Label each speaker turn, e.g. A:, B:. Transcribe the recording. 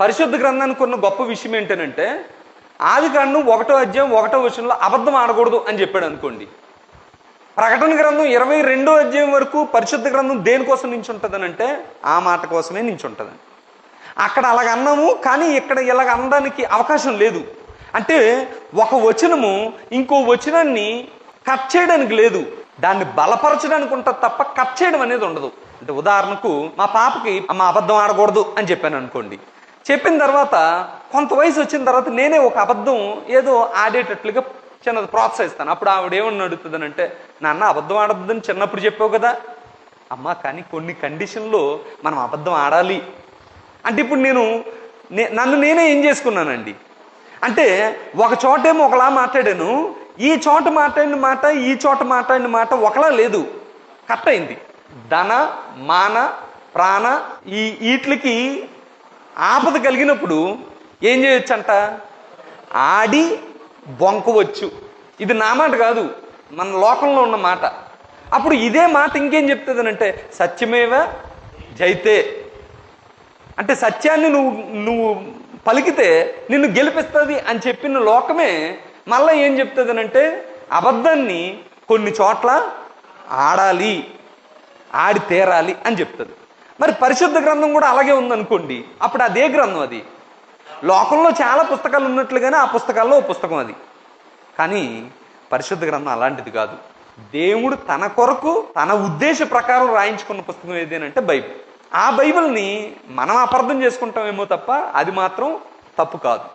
A: పరిశుద్ధ గ్రంథానికి ఉన్న గొప్ప విషయం ఏంటంటే ఆది కాండం ఒకటో అధ్యాయం ఒకటో విషయంలో అబద్ధం ఆడకూడదు అని చెప్పాడు అనుకోండి. ప్రకటన గ్రంథం ఇరవై రెండో అధ్యాయం వరకు పరిశుద్ధ గ్రంథం దేనికోసం నుంచి ఉంటుందనంటే ఆ మాట కోసమే నుంచి అక్కడ అలాగ అన్నాము కానీ ఇక్కడ ఇలాగ అనడానికి అవకాశం లేదు. అంటే ఒక వచనము ఇంకో వచనాన్ని కట్ చేయడానికి లేదు. దాన్ని బలపరచడానికి ఉంటుంది తప్ప కట్ చేయడం అనేది ఉండదు. అంటే ఉదాహరణకు మా పాపకి మా అబద్ధం ఆడకూడదు అని చెప్పాను అనుకోండి. చెప్పిన తర్వాత కొంత వయసు వచ్చిన తర్వాత నేనే ఒక అబద్ధం ఏదో ఆడేటట్లుగా చిన్నది ప్రోత్సహిస్తాను. అప్పుడు ఆవిడ ఏమని అడుగుతుందనంటే నాన్న అబద్ధం ఆడద్దని చిన్నప్పుడు చెప్పావు కదా. అమ్మ కానీ కొన్ని కండిషన్లో మనం అబద్ధం ఆడాలి. అంటే ఇప్పుడు నేను నే- నన్ను నేనే ఏం చేసుకున్నానండి? అంటే ఒక చోటేమో ఒకలా మాట్లాడాను ఈ చోట మాట్లాడిన మాట ఈ చోట మాట్లాడిన మాట ఒకలా లేదు. కట్ అయింది. ధన మాన ప్రాణ ఈ వీటికి ఆపద కలిగినప్పుడు ఏం చేయొచ్చంట? ఆడి బొంకవచ్చు. ఇది నా మాట కాదు మన లోకంలో ఉన్న మాట. అప్పుడు ఇదే మాట ఇంకేం చెప్తుందనంటే సత్యమేవ జైతే. అంటే సత్యాన్ని నువ్వు నువ్వు పలికితే నిన్ను గెలిపిస్తుంది అని చెప్పిన లోకమే మళ్ళీ ఏం చెప్తుందనంటే అబద్ధాన్ని కొన్ని చోట్ల ఆడాలి ఆడి తీరాలి అని చెప్తుంది. మరి పరిశుద్ధ గ్రంథం కూడా అలాగే ఉందనుకోండి. అప్పుడు అదే గ్రంథం అది. లోకంలో చాలా పుస్తకాలు ఉన్నట్లుగానే ఆ పుస్తకాల్లో ఓ పుస్తకం అది. కానీ పరిశుద్ధ గ్రంథం అలాంటిది కాదు. దేవుడు తన కొరకు తన ఉద్దేశ ప్రకారం రాయించుకున్న పుస్తకం ఏదేనంటే బైబిల్. ఆ బైబిల్ని మనం అపార్థం చేసుకుంటామేమో తప్ప అది మాత్రం తప్పు కాదు.